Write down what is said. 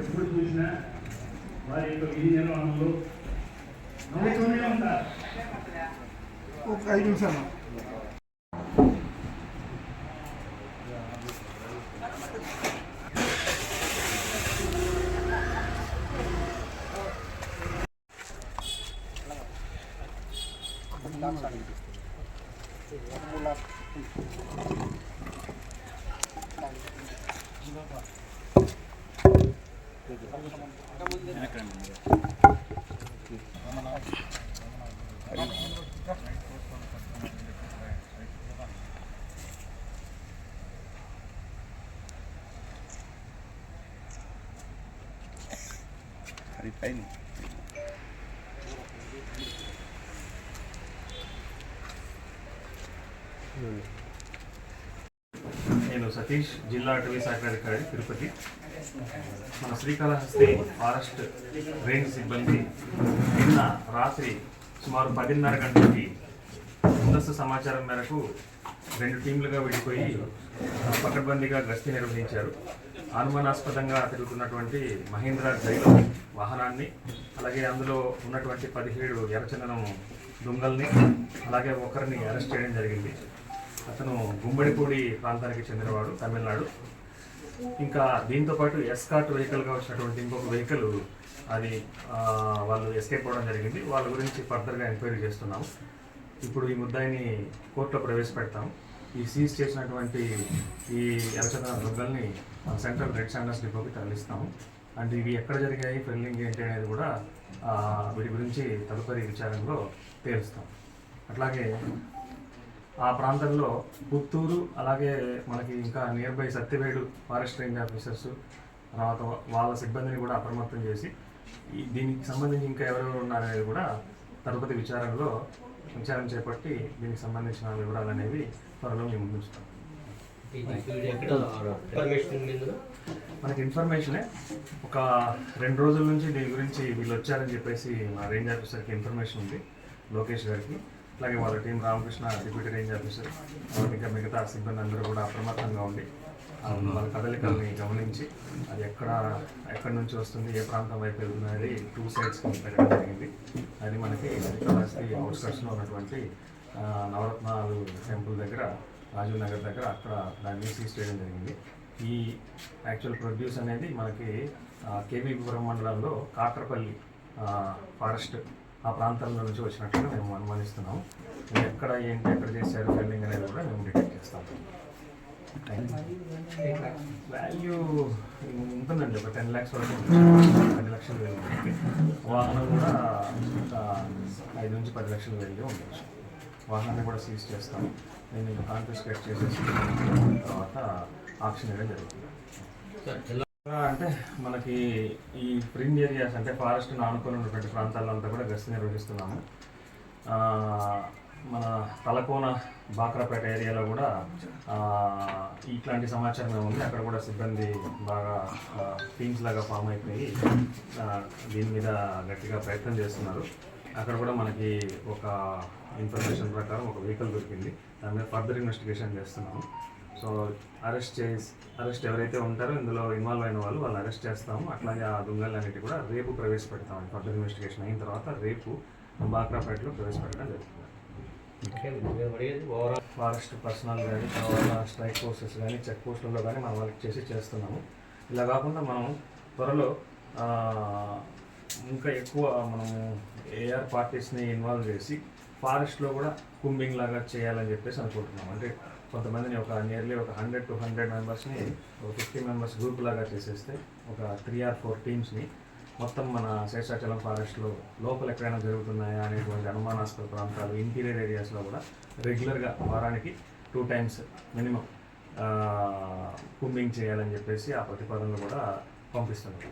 ఎప్పుడు చూసినా వారి యొక్క విధి నిర్వహణలో నవ్వుతూనే ఉంటారు ఒక ఐదు నిమిషాలు Hari ini. నేను సతీష్ జిల్లా అటవీ శాఖ అధికారి తిరుపతి. మన శ్రీకాళహస్తి ఫారెస్ట్ రేంజ్ సిబ్బంది నిన్న రాత్రి సుమారు పదిన్నర గంటలకి ముందస్తు సమాచారం మేరకు రెండు టీంలుగా విడిపోయి పకడ్బందీగా గస్తీ నిర్వహించారు. అనుమానాస్పదంగా తిరుగుతున్నటువంటి మహీంద్రా జైలు వాహనాన్ని అలాగే అందులో ఉన్నటువంటి పదిహేడు ఎర్రచందనం దొంగల్ని అలాగే ఒకరిని అరెస్ట్ చేయడం జరిగింది. అతను గుమ్మడిపూడి ప్రాంతానికి చెందినవాడు తమిళనాడు. ఇంకా దీంతో పాటు ఎస్కాట్ వెహికల్గా వచ్చినటువంటి ఇంకొక వెహికల్ అది వాళ్ళు ఎస్కేప్ అవ్వడం జరిగింది. వాళ్ళ గురించి ఫర్దర్గా ఎంక్వైరీ చేస్తున్నాము. ఇప్పుడు ఈ ముద్దాయిని కోర్టులో ప్రవేశపెడతాం ఈ సీజ్ చేసినటువంటి ఈ ఎలచంద్ర దొంగల్ని సెంట్రల్ రెడ్ స్టాండర్స్ డిపోకి తరలిస్తాము. అండ్ ఇవి ఎక్కడ జరిగాయి ఫెల్లింగ్ ఏంటి అనేది కూడా వీటి గురించి తదుపరి విచారంలో తేలుస్తాం అట్లాగే ఆ ప్రాంతంలో పుత్తూరు అలాగే మనకి ఇంకా near by Satyavedu forest range officers తర్వాత వాళ్ళ సిబ్బందిని కూడా అప్రమత్తం చేసి ఈ దీనికి సంబంధించి ఇంకా ఎవరెవరు ఉన్నారనేది కూడా తదుపరి విచారణలో విచారణ చేపట్టి దీనికి సంబంధించిన వివరాలు అనేవి త్వరలో మేము ముందుంచుతాం మనకి ఇన్ఫర్మేషనే ఒక రెండు రోజుల నుంచి దీని గురించి వీళ్ళు వచ్చారని చెప్పేసి మా రేంజ్ ఆఫీసర్కి ఇన్ఫర్మేషన్ ఉంది లోకేష్ గారికి. అలాగే వాళ్ళ team Ramakrishna deputy range officer ఇంకా మిగతా సిబ్బంది అందరూ కూడా అప్రమత్తంగా ఉండి వాళ్ళ కదలికల్ని గమనించి అది ఎక్కడ ఎక్కడి నుంచి వస్తుంది ఏ ప్రాంతం వైపు వెళ్తుంది అనేది టూ సైడ్స్ పెట్టడం జరిగింది. అది మనకి శ్రీకాళహస్తి అవుట్స్కట్స్లో ఉన్నటువంటి నవరత్నాలు టెంపుల్ దగ్గర రాజీవ్ నగర్ దగ్గర అక్కడ దాన్ని సీజ్ చేయడం జరిగింది. ఈ యాక్చువల్ ప్రొడ్యూస్ అనేది మనకి కేవీపురం మండలంలో కాట్రపల్లి ఆ, ఫారెస్ట్ ఆ ప్రాంతంలో నుంచి వచ్చినట్టుగా మేము అనుమానిస్తున్నాము ఇది ఎక్కడ ఏంటి ఎక్కడ చేశారు ఫెల్లింగ్ అనేది కూడా మేము డిటెక్ట్ చేస్తాం. వాల్యూ ఉంటుందండి ఒక టెన్ ల్యాక్స్ వరకు. పది లక్షలు వేలు వాహనం కూడా ఐదు నుంచి పది లక్షలు వేలు ఉండొచ్చు. వాహనాన్ని కూడా సీజ్ చేస్తాం. నేను కాన్ఫిస్కేట్ చేసేసి తర్వాత ఆక్షన్ వేయడం జరుగుతుంది. అంటే మనకి ఈ ఫ్రింజ్ ఏరియాస్ అంటే ఫారెస్ట్ ఆనుకొని ఉన్నటువంటి ప్రాంతాల్లో అంతా కూడా గస్తీ నిర్వహిస్తున్నాము. మన తలకోన బాక్రాపేట ఏరియాలో కూడా ఇట్లాంటి సమాచారం ఉంది? అక్కడ కూడా సిబ్బంది బాగా టీమ్స్ లాగా ఫామ్ అయిపోయి దీని మీద గట్టిగా ప్రయత్నం చేస్తున్నారు. అక్కడ కూడా మనకి ఒక ఇన్ఫర్మేషన్ ప్రకారం ఒక వెహికల్ దొరికింది. దాని మీద ఫర్దర్ ఇన్వెస్టిగేషన్ చేస్తున్నాము. సో అరెస్ట్ చేసి అరెస్ట్ ఎవరైతే ఉంటారో ఇందులో ఇన్వాల్వ్ అయిన వాళ్ళు వాళ్ళు అరెస్ట్ చేస్తాము. అట్లాగే ఆ దొంగలన్నిటి కూడా రేపు ప్రవేశపెడతాం ఫర్దర్ ఇన్వెస్టిగేషన్ అయిన తర్వాత రేపు బాక్రాపేటలో ప్రవేశపెట్టడం జరుగుతుంది. ఫారెస్ట్ పర్సనల్ కానీ తర్వాత స్ట్రైక్ ఫోర్సెస్ కానీ చెక్ పోస్టుల్లో కానీ మనం వర్క్ చేసి చేస్తున్నాము. ఇలా కాకుండా మనం త్వరలో ఇంకా ఎక్కువ మనము ఏఆర్ పార్టీస్ని ఇన్వాల్వ్ చేసి ఫారెస్ట్లో కూడా కుంబింగ్ లాగా చేయాలని చెప్పేసి అనుకుంటున్నాం అంటే కొంతమందిని ఒక నియర్లీ ఒక హండ్రెడ్ టు హండ్రెడ్ మెంబర్స్ని ఒక ఫిఫ్టీ మెంబర్స్ గ్రూప్ లాగా చేసేస్తే ఒక త్రీ ఆర్ ఫోర్ టీమ్స్ని మొత్తం మన శేషాచలం ఫారెస్ట్లో లోపల ఎక్కడైనా జరుగుతున్నాయా అనేటువంటి అనుమానాస్పద ప్రాంతాలు ఇంటీరియర్ ఏరియాస్లో కూడా రెగ్యులర్గా వారానికి టూ టైమ్స్ మినిమం కుంబింగ్ చేయాలని చెప్పేసి ఆ ప్రతిపాదనలు కూడా పంపిస్తున్నాం